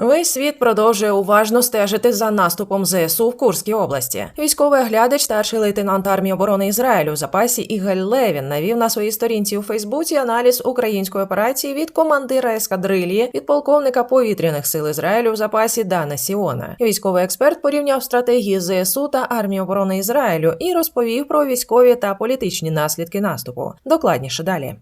Весь світ продовжує уважно стежити за наступом ЗСУ в Курській області. Військовий оглядач, старший лейтенант армії оборони Ізраїлю у запасі Ігель Левін навів на своїй сторінці у Фейсбуці аналіз української операції від командира ескадрилії від полковника повітряних сил Ізраїлю у запасі Дана Сіона. Військовий експерт порівняв стратегії ЗСУ та армії оборони Ізраїлю і розповів про військові та політичні наслідки наступу. Докладніше далі.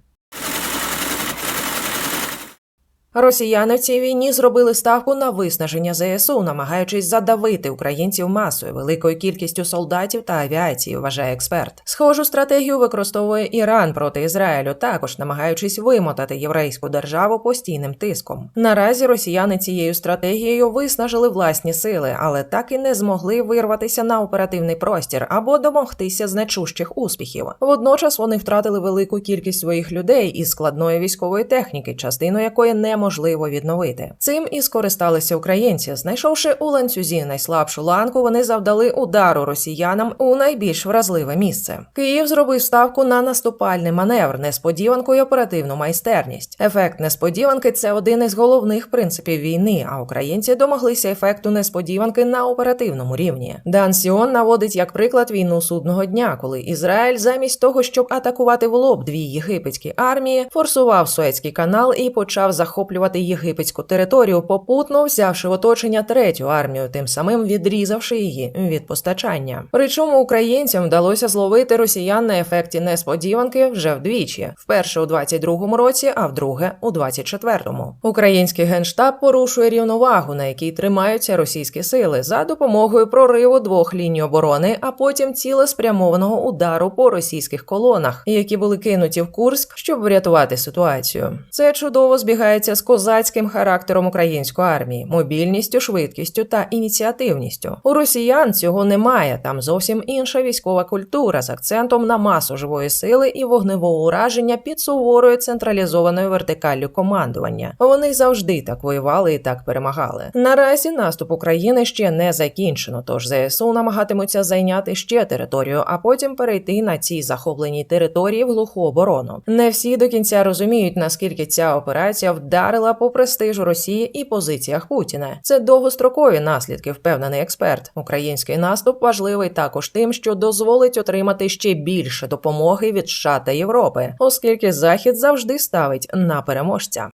Росіяни в цій війні зробили ставку на виснаження ЗСУ, намагаючись задавити українців масою, великою кількістю солдатів та авіації, вважає експерт. Схожу стратегію використовує Іран проти Ізраїлю, також намагаючись вимотати єврейську державу постійним тиском. Наразі росіяни цією стратегією виснажили власні сили, але так і не змогли вирватися на оперативний простір або домогтися значущих успіхів. Водночас вони втратили велику кількість своїх людей із складної військової техніки, частину якої неможливо відновити. Цим і скористалися українці. Знайшовши у ланцюзі найслабшу ланку, вони завдали удару росіянам у найбільш вразливе місце. Київ зробив ставку на наступальний маневр, несподіванку й оперативну майстерність. Ефект несподіванки це один із головних принципів війни. А українці домоглися ефекту несподіванки на оперативному рівні. Дан Сіон наводить як приклад війну судного дня, коли Ізраїль замість того, щоб атакувати в лоб дві єгипетські армії, форсував Суецький канал і почав захоплювати єгипетську територію, попутно взявши в оточення третю армію, тим самим відрізавши її від постачання. Причому українцям вдалося зловити росіян на ефекті несподіванки вже вдвічі: вперше у 22-му році, а вдруге у 24-му. Український генштаб порушує рівновагу, на якій тримаються російські сили, за допомогою прориву двох ліній оборони, а потім цілеспрямованого удару по російських колонах, які були кинуті в Курськ, щоб врятувати ситуацію. Це чудово збігається з козацьким характером української армії, мобільністю, швидкістю та ініціативністю. У росіян цього немає. Там зовсім інша військова культура з акцентом на масу живої сили і вогневого ураження під суворою централізованою вертикаллю командування. Вони завжди так воювали і так перемагали. Наразі наступ України ще не закінчено, тож ЗСУ намагатимуться зайняти ще територію, а потім перейти на цій захопленій території в глуху оборону. Не всі до кінця розуміють, наскільки ця операція вдарила по престижу Росії і позиціях Путіна. Це довгострокові наслідки, впевнений експерт. Український наступ важливий також тим, що дозволить отримати ще більше допомоги від США та Європи, оскільки Захід завжди ставить на переможця.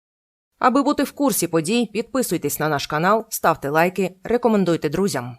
Аби бути в курсі подій, підписуйтесь на наш канал, ставте лайки, рекомендуйте друзям.